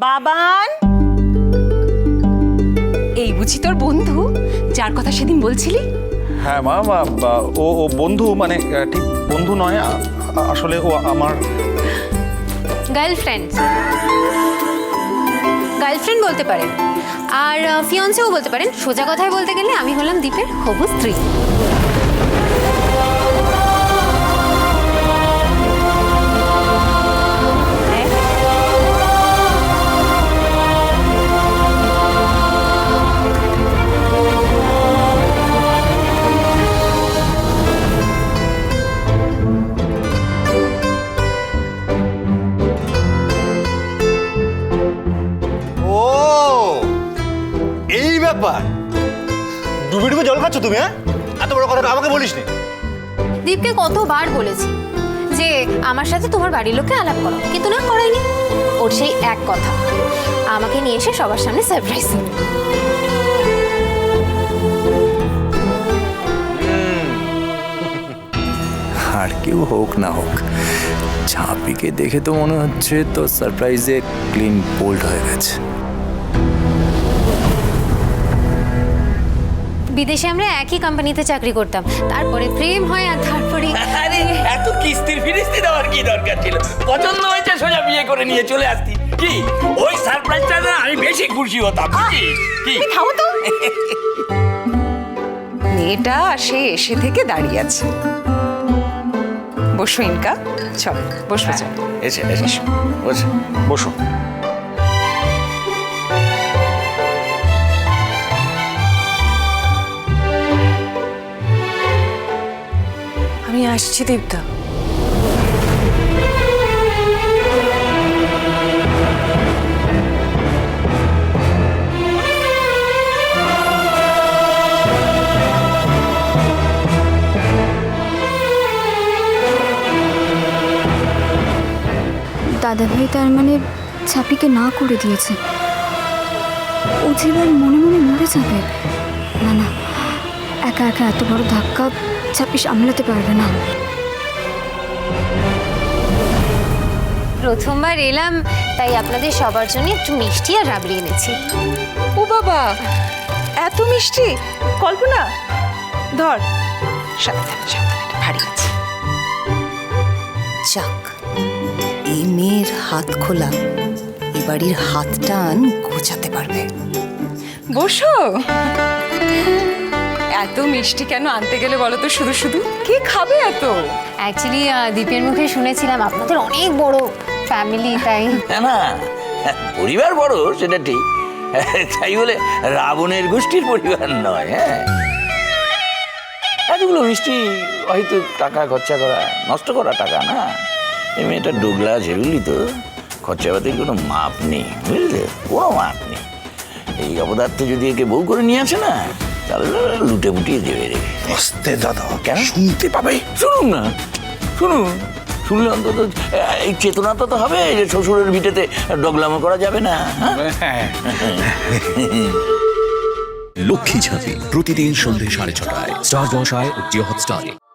বাবান! এই বুঝি তোর বন্ধু যার কথা সেদিন বলছিলি? হ্যাঁ মা মা, বা, ও ও বন্ধু মানে আহ, ঠিক বন্ধু নয় আ- আ- আসলে ও আমার গার্লফ্রেন্ড গার্লফ্রেন্ড বলতে পারেন। আর ফিয়ন্সেও বলতে পারেন। সোজা কথায় বলতে গেলে আমি হলাম দীপের হবু স্ত্রী। এই ব্যাপার ডুবে ডুবে জল খাচ্ছ তুমি হ্যাঁ? এত বড় কথাটা আমাকে বলিস নি দীপকে কতবার বলেছি যে আমার সাথে তোমার বাড়ির লোককে আলাপ করো কিন্তু না করাইনি ওর সেই এক কথা আমাকে নিয়ে এসে সবার সামনে সারপ্রাইজ আর কেউ হোক না হোক ঝাঁপিকে দেখে তো মনে হচ্ছে তো সারপ্রাইজে ক্লিন বোল্ড হয়ে গেছে। বিদেশে আমরা একই কোম্পানিতে চাকরি করতাম। তারপরে প্রেম হয় আর তারপরে আরে এত কিস্তির ফিরিস্তি দেওয়ার কি দরকার ছিল? পছন্দ হয়েছে সোজা বিয়ে করে নিয়ে চলে আসতি। কি? ওই সারপ্রাইজটা না আমি বেশি খুশি হতাম বুঝিস? কি? থামো তো। মেয়েটা সে এসে থেকে দাঁড়িয়ে আছে। বসো ইনকা। চল চল। এসে এসে। বসো বসো। আসছি দেবদা দাদাভাই তার মানে ছাপিকে না করে দিয়েছে। ও যে মনে মনে মরে যাবে। না না, একা একা এত বড় ধাক্কা ছাপি সামলাতে পারবে না। প্রথমবার এলাম তাই আপনাদের সবার জন্য একটু মিষ্টি আর রাবড়ি এনেছি। ও বাবা এত মিষ্টি? কল্পনা ধর। সাবধানে সাবধানে ভারী আছে। যাক এই মেয়ের হাত খোলা এ বাড়ির হাত টান গোছাতে পারবে। বসো। এত মিষ্টি কেন আনতে গেলে বলো তো শুধু শুধু? কে খাবে এত? অ্যাকচুয়ালি দীপের মুখে শুনেছিলাম আপনাদের অনেক বড় ফ্যামিলি তাই। হ্যাঁ না পরিবার বড় সেটা ঠিক। তাই বলে রাবণের গোষ্ঠীর পরিবার নয় হ্যাঁ। এতগুলো মিষ্টি হয়তো টাকা খরচা করা নষ্ট করা টাকা না। এই মেয়েটা ডোগলা ঝেরুলি তো। খরচাপাতির কোনো মাপ নেই বুঝলে? কোনো মাপ নেই। এই অপদার্থে যদি একে বউ করে নিয়ে আসে না লুটে পুটিয়ে দেবে রে। আস্তে দাদা কেন? শুনতে পাবে। শুনুন না শুনুন। শুনলে অন্তত এই চেতনাটা তো তো হবে যে শ্বশুরের ভিটেতে ডগলামো করা যাবে না হ্যাঁ? লক্ষ্মী ঝাঁপি প্রতিদিন সন্ধ্যে সাড়ে ছটায়। স্টার জলসায় ও জিও হটস্টারে।